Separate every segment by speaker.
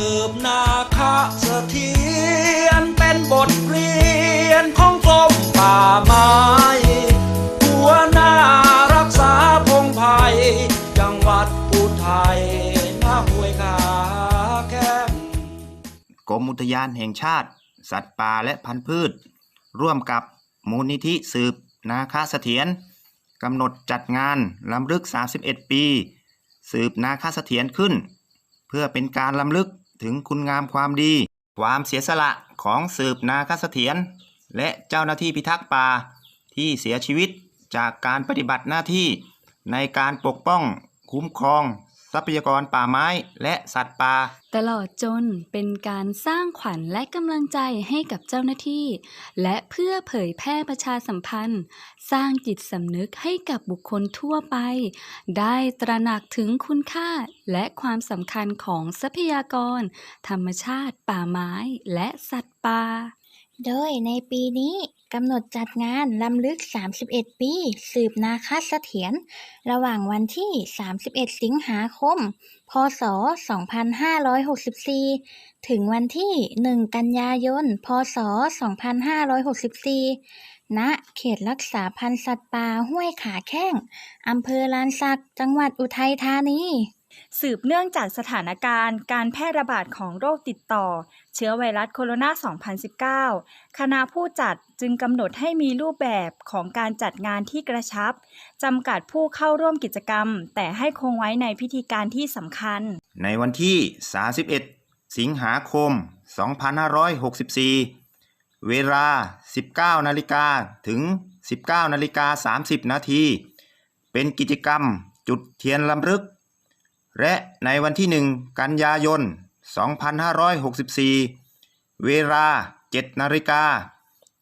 Speaker 1: สืบนาคเสถียรเป็นบทเรียนของกรมป่าไม้หัวหน้ารักษาพงไผ่จังหวัดอุทัยนาห้วยขาแก้ม
Speaker 2: กรมอุทยานแห่งชาติ สัตว์ป่าและพันธุ์พืช ร่วมกับมูลนิธิสืบนาคาเสถียรกำหนดจัดงานลำลึก 31 ปี สืบนาคาเสถียรขึ้น เพื่อเป็นการลำลึก ถึงคุณงามความดี ความเสียสละของสืบนาคเสถียรและเจ้าหน้าที่พิทักษ์ป่าที่เสียชีวิตจากการปฏิบัติหน้าที่ในการปกป้องคุ้มครอง ทรัพยากรป่าไม้และสัตว์ป่า
Speaker 3: ตลอดจนเป็นการสร้างขวัญและกำลังใจให้กับเจ้าหน้าที่ และเพื่อเผยแพร่ประชาสัมพันธ์ สร้างจิตสำนึกให้กับบุคคลทั่วไป ได้ตระหนักถึงคุณค่าและความสำคัญของทรัพยากร ธรรมชาติป่าไม้และสัตว์ป่า
Speaker 4: โดยในปีนี้กำหนดจัดงานลำลึก 31 ปี สืบนาคเสถียรระหว่างวันที่ 31 สิงหาคม พศ 2564 ถึงวันที่ 1 กันยายน พศ 2564 ณ เขตรักษาพันธุ์สัตว์ป่าห้วยขาแข้งอำเภอลานสัก จังหวัดอุทัยธานี
Speaker 5: สืบเนื่องจากสถานการณ์การแพร่ระบาดของโรคติดต่อ เชื้อไวรัสโคโรนา 2019 คณะผู้จัดจึงกำหนดให้มีรูปแบบของการจัดงานที่กระชับจำกัดผู้เข้าร่วมกิจกรรม แต่ให้คงไว้ในพิธีการที่สำคัญ
Speaker 2: ในวันที่ 31 สิงหาคม 2564 เวลา 19 นาฬิกาถึง 19 นาฬิกา 30 นาที เป็นกิจกรรมจุดเทียนลำลึก และในวันที่ 1 กันยายน 2564 เวลา 7 นาฬิกา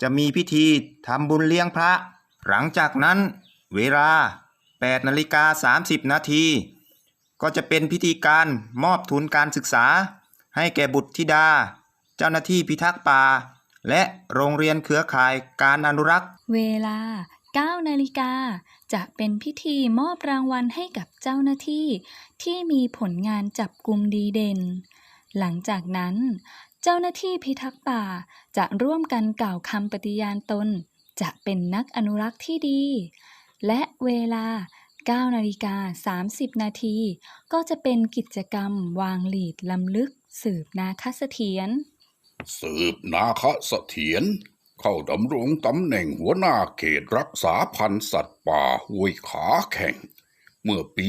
Speaker 2: จะมีพิธีทำบุญเลี้ยงพระ หลังจากนั้นเวลา 8 นาฬิกา 30 นาที ก็จะเป็นพิธีการมอบทุนการศึกษา ให้แก่บุตรธิดา เจ้าหน้าที่พิทักษ์ป่า และโรงเรียนเครือข่ายการอนุรักษ์
Speaker 3: เวลา 9 นาฬิกา จะเป็นพิธีมอบรางวัลให้กับเจ้าหน้าที่ ที่มีผลงานจับกลุ่มดีเด่น หลังจากนั้น เจ้าหน้าที่พิทักษ์ป่าจะร่วมกันกล่าวคำปฏิญาณตน จะเป็นนักอนุรักษ์ที่ดี และเวลา9นาฬิกา30 นาที ก็จะเป็นกิจกรรมวางหลีดลำลึก สืบนาคเสถียร
Speaker 6: สืบนาคเสถียร เข้าดำรงตำแหน่งหัวหน้าเขตรักษาพันธุ์สัตว์ป่าห้วยขาแข่ง เมื่อปี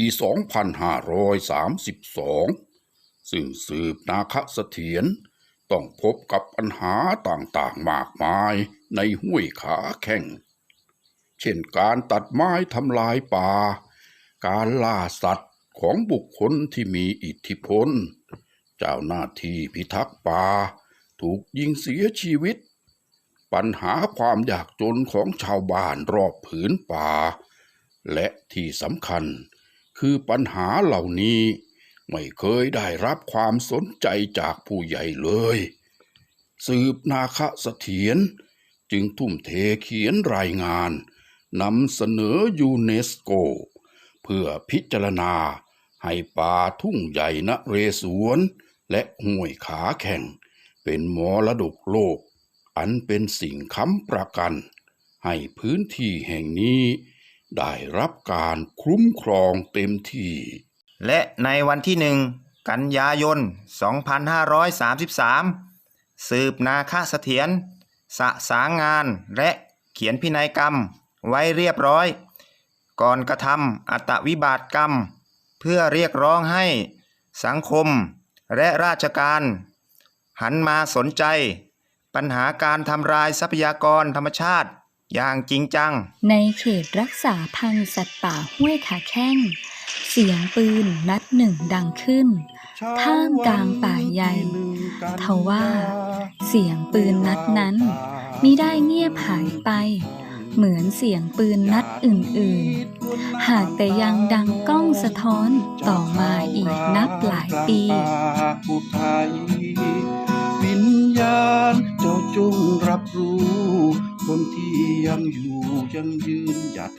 Speaker 6: 2532 ซึ่งสืบนาคเสถียรต้องพบกับปัญหาต่างๆมากมายในห้วยขาแข่ง เช่นการตัดไม้ทำลายป่า การล่าสัตว์ของบุคคลที่มีอิทธิพล เจ้าหน้าที่พิทักษ์ป่า ถูกยิงเสียชีวิต ปัญหาความยากจนของชาวบ้านรอบผืนป่า และที่สำคัญคือปัญหาเหล่านี้ไม่เคยได้รับความสนใจจากผู้ใหญ่เลย สืบนาคเสถียรจึงทุ่มเทเขียนรายงานนำเสนอยูเนสโก เพื่อพิจารณาให้ป่าทุ่งใหญ่นเรศวรและห้วยขาแข่ง เป็นมรดกโลก อันเป็นสิ่งค้ำประกัน ให้พื้นที่แห่งนี้ ได้รับการคุ้มครองเต็มที่
Speaker 2: และในวันที่หนึ่งกันยายน 2533 สืบนาคาเสถียรสะสางงานและเขียนพินัยกรรมไว้เรียบร้อย ก่อนกระทำอัตวิบาตกรรม เพื่อเรียกร้องให้สังคมและราชการ หันมาสนใจ ปัญหาการทำลายทรัพยากรธรรมชาติ อย่างจริงจัง
Speaker 3: ในเขตรักษาพันธุ์สัตว์ป่าห้วยขาแข้ง เสียงปืนนัดหนึ่งดังขึ้น ท่ามกลางป่าใหญ่ทว่า เสียงปืนนัดนั้นมิได้เงียบหายไป เหมือนเสียงปืนนัดอื่นๆ หากแต่ยังดังก้องสะท้อนต่อมาอีกนับหลายปี
Speaker 1: งยืนหยัด